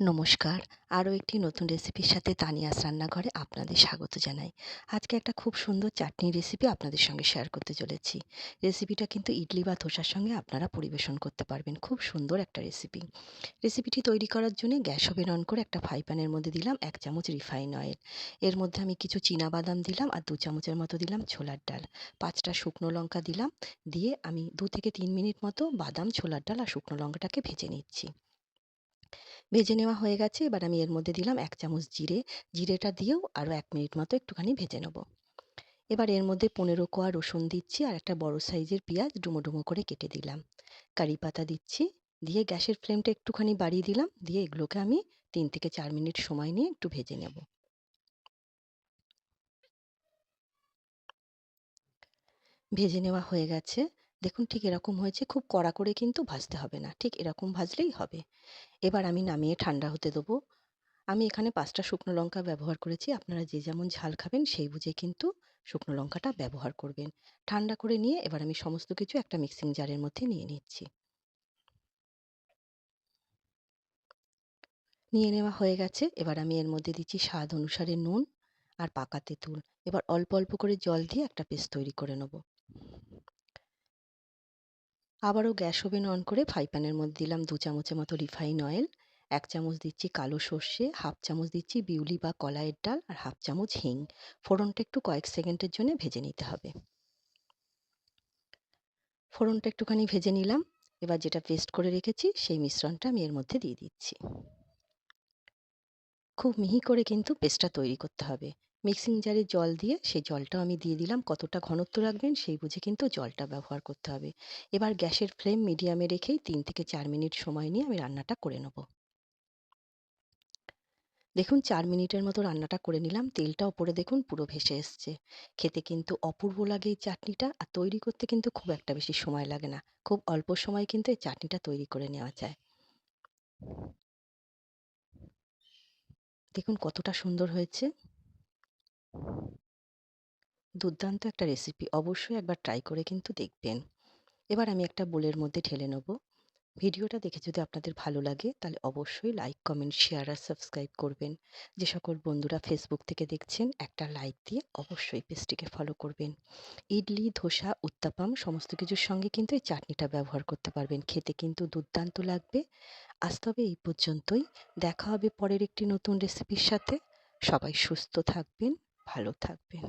নমস্কার। আরও একটি নতুন রেসিপির সাথে তানিয়াস রান্নাঘরে আপনাদের স্বাগত জানাই। আজকে একটা খুব সুন্দর চাটনির রেসিপি আপনাদের সঙ্গে শেয়ার করতে চলেছি। রেসিপিটা কিন্তু ইডলি বা ধোসার সঙ্গে আপনারা পরিবেশন করতে পারবেন। খুব সুন্দর একটা রেসিপি। রেসিপিটি তৈরি করার জন্য গ্যাস ওভেন অন করে একটা ফ্রাই প্যানের মধ্যে দিলাম এক চামচ রিফাইন অয়েল। এর মধ্যে আমি কিছু বাদাম দিলাম আর দু চামচের মতো দিলাম ছোলার ডাল। পাঁচটা শুকনো লঙ্কা দিলাম। দিয়ে আমি দু থেকে তিন মিনিট মতো বাদাম, ছোলার ডাল আর শুকনো লঙ্কাটাকে ভেজে নিচ্ছি। ভেজে নেওয়া হয়ে গেছে। এবার আমি এর মধ্যে দিলাম এক চামচ জিরে। জিরেটা দিয়েও আরও এক মিনিট মতো একটুখানি ভেজে নেব। এবার এর মধ্যে পনেরো কোয়া রসুন দিচ্ছি আর একটা বড় সাইজের পেঁয়াজ ডুমো ডুমো করে কেটে দিলাম। কারি পাতা দিচ্ছি। দিয়ে গ্যাসের ফ্লেমটা একটুখানি বাড়িয়ে দিলাম। দিয়ে এগুলোকে আমি তিন থেকে চার মিনিট সময় নিয়ে একটু ভেজে নেব। ভেজে নেওয়া হয়ে গেছে। দেখুন ঠিক এরকম হয়েছে, খুব কড়া করে কিন্তু ভাজতে হবে না। ঠিক এরকম ভাজলেই হবে। এবার আমি নামিয়ে ঠান্ডা হতে দেবো। আমি এখানে পাঁচটা শুকনো লঙ্কা ব্যবহার করেছি। আপনারা যে যেমন ঝাল খাবেন সেই বুঝে কিন্তু শুকনো লঙ্কাটা ব্যবহার করবেন। ঠান্ডা করে নিয়ে এবার আমি সমস্ত কিছু একটা মিক্সিং জারের মধ্যে নিয়ে নিচ্ছি। নিয়ে নেওয়া হয়ে গেছে। এবার আমি এর মধ্যে দিচ্ছি স্বাদ অনুসারে নুন আর পাকা তেঁতুল। এবার অল্প অল্প করে জল দিয়ে একটা পেস্ট তৈরি করে নেব। আবারও গ্যাস ওভেন অন করে ফ্রাই প্যানের মধ্যে দিলাম দু চামচের মতো রিফাইন অয়েল, এক চামচ দিচ্ছি কালো সর্ষে, হাফ চামচ দিচ্ছি বিউলি বা কলাইয়ের ডাল আর হাফ চামচ হিং। ফোড়নটা একটু কয়েক সেকেন্ডের জন্য ভেজে নিতে হবে। ফোড়নটা একটুখানি ভেজে নিলাম। এবার যেটা পেস্ট করে রেখেছি সেই মিশ্রণটা আমি এর মধ্যে দিয়ে দিচ্ছি। খুব মিহি করে কিন্তু পেস্টটা তৈরি করতে হবে। মিক্সিং জারে জল দিয়ে সেই জলটাও আমি দিয়ে দিলাম। কতটা ঘনত্ব রাখবেন সেই বুঝে কিন্তু জলটা ব্যবহার করতে হবে। এবার গ্যাসের ফ্লেম মিডিয়ামে রেখেই তিন থেকে চার মিনিট সময় নিয়ে আমি রান্নাটা করে নেব। দেখুন, চার মিনিটের মতো রান্নাটা করে নিলাম। তেলটা ওপরে দেখুন পুরো ভেসে এসছে। খেতে কিন্তু অপূর্ব লাগে এই চাটনিটা আর তৈরি করতে কিন্তু খুব একটা বেশি সময় লাগে না। খুব অল্প সময় কিন্তু এই চাটনিটা তৈরি করে নেওয়া যায়। দেখুন কতটা সুন্দর হয়েছে। দুর্দান্ত একটা রেসিপি অবশ্যই একবার ট্রাই করে কিন্তু দেখবেন। এবার আমি একটা বোলের মধ্যে ঢেলে নেব। ভিডিওটা দেখে যদি আপনাদের ভালো লাগে, তাহলে অবশ্যই লাইক কমেন্ট শেয়ার আর সাবস্ক্রাইব করবেন। যে সকল বন্ধুরা ফেসবুক থেকে দেখছেন, একটা লাইক দিয়ে অবশ্যই পেজটিকে ফলো করবেন। ইডলি, ধোসা, উত্তাপাম সমস্ত কিছুর সঙ্গে কিন্তু এই চাটনিটা ব্যবহার করতে পারবেন। খেতে কিন্তু দুর্দান্ত লাগবে। আজ তবে এই পর্যন্তই। দেখা হবে পরের একটি নতুন রেসিপির সাথে। সবাই সুস্থ থাকবেন। ভালো থাকবেন।